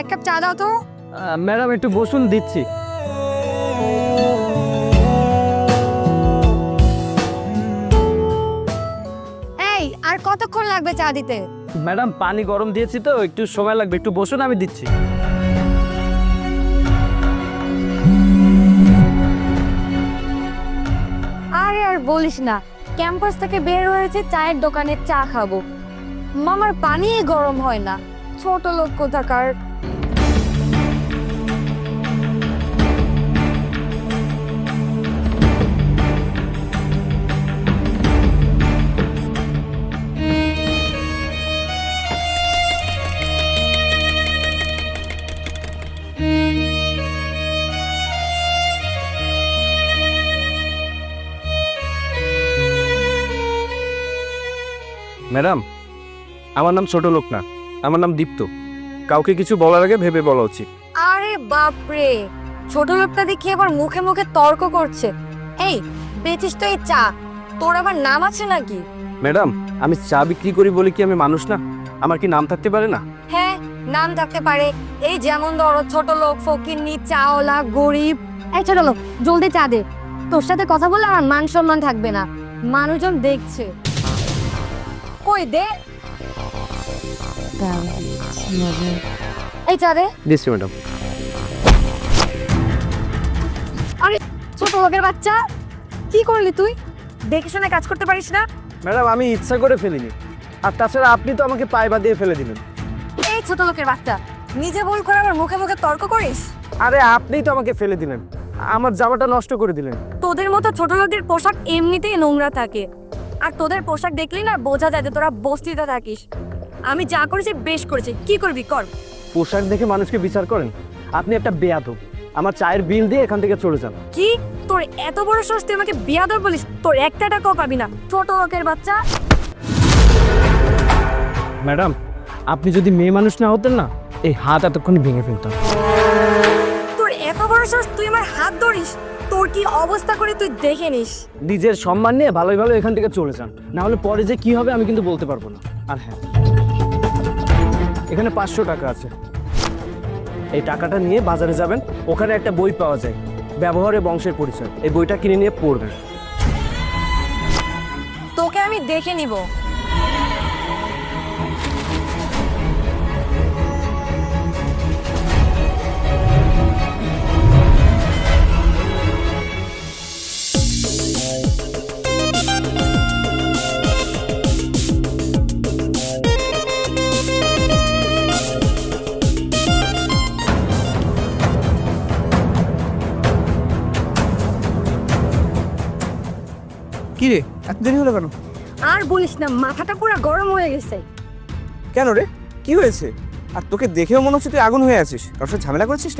এক কাপ চা দাও তো। ম্যাডাম একটু বসুন দিচ্ছি। এই আর কতক্ষণ লাগবে চা দিতে? ম্যাডাম পানি গরম দিয়েছি তো একটু সময় লাগবে একটু বসুন আমি দিচ্ছি। আরে আর বলিস না ক্যাম্পাস থেকে বের হয়েছে চায়ের দোকানে চা খাব। মামার পানি গরম হয় না। ছোট লোক কোথাকার? ম্যাডাম আমার নাম ছোট লোক না। আমার নাম দীপ্ত। কাউকে কিছু বলার আগে ভেবে বলা উচিত। আরে বাপরে! ছোট লোকটা দেখি আবার মুখে মুখে তর্ক করছে। এই বেচিস তো এই চা। তোর আবার নাম আছে নাকি? ম্যাডাম আমি চা বিক্রি করি বলে কি আমি মানুষ না? আমার কি নাম থাকতে পারে না? হ্যাঁ নাম থাকতে পারে। এই যেমন ধরো ছোট লোক ফকিরনি চাওলা গরিব। এই ছোট লোক জলদি চা দে। তোর সাথে কথা বললে আমার মান সম্মান থাকবে না। মানুষজন দেখছে। কই দে? এই চা দে দিচ্ছি ম্যাডাম ছোট লোকের বাচ্চা কি করলি তুই? দেখে শুনে কাজ করতে পারিস না? ম্যাডাম আমি ইচ্ছা করে ফেলিনি। আর তাছাড়া আপনি তো আমাকে পায়ে বাঁধিয়ে ফেলে দিলেন। এই ছোট লোকের বাচ্চা নিজে ভুল করে আমার মুখে মুখে তর্ক করিস? আরে আপনিই তো আমাকে ফেলে দিলেন। আমার জামাটা নষ্ট করে দিলেন। তোদের মতো ছোট লোকদের পোশাক এমনিতেই নোংরা থাকে। আর তোদের পোশাক দেখলি না বোঝা যায় যে তোরা বস্তিতে থাকিস। আমি যা করেছি বেশ করেছি। কি করবি কর। পোশাক দেখে মানুষকে বিচার করেন? আপনি একটা বেয়াদব। আমার চায়ের বিল দিয়ে এখান থেকে চলে যান। কি? তোর এত বড় সাহস তুই আমাকে বিয়াদব বলিস? তোর একটা টাকাও পাবি না। ছোট লোকের বাচ্চা। ম্যাডাম আপনি যদি মেয়ে মানুষ না হতেন না এই হাত এতক্ষণ ভেঙে ফেলতাম। তোর এত বড় সাহস তুই আমার হাত ধরিস? তোর কি অবস্থা করে তুই দেখে নিস? নিজের সম্মান নিয়ে ভালোই ভালো এখান থেকে চলে যান। না হলে পরে যে কি হবে আমি কিন্তু বলতে পারব না। আর হ্যাঁ। এখানে পাঁচশো টাকা আছে। এই টাকাটা নিয়ে বাজারে যাবেন, ওখানে একটা বই পাওয়া যায়, ব্যবহারে বংশের পরিচয়। এই বইটা কিনে নিয়ে পড়বেন। তোকে আমি দেখে নিব। কি রে? এত দেরি হলো কেন? আর বলিস না মাথাটা পুরো গরম হয়ে গেছে। কেন রে? কি হয়েছে? আর তোকে দেখেও মনে হচ্ছে তুই আগুন হয়ে আছিস। কারোর সাথে ঝামেলা করছিস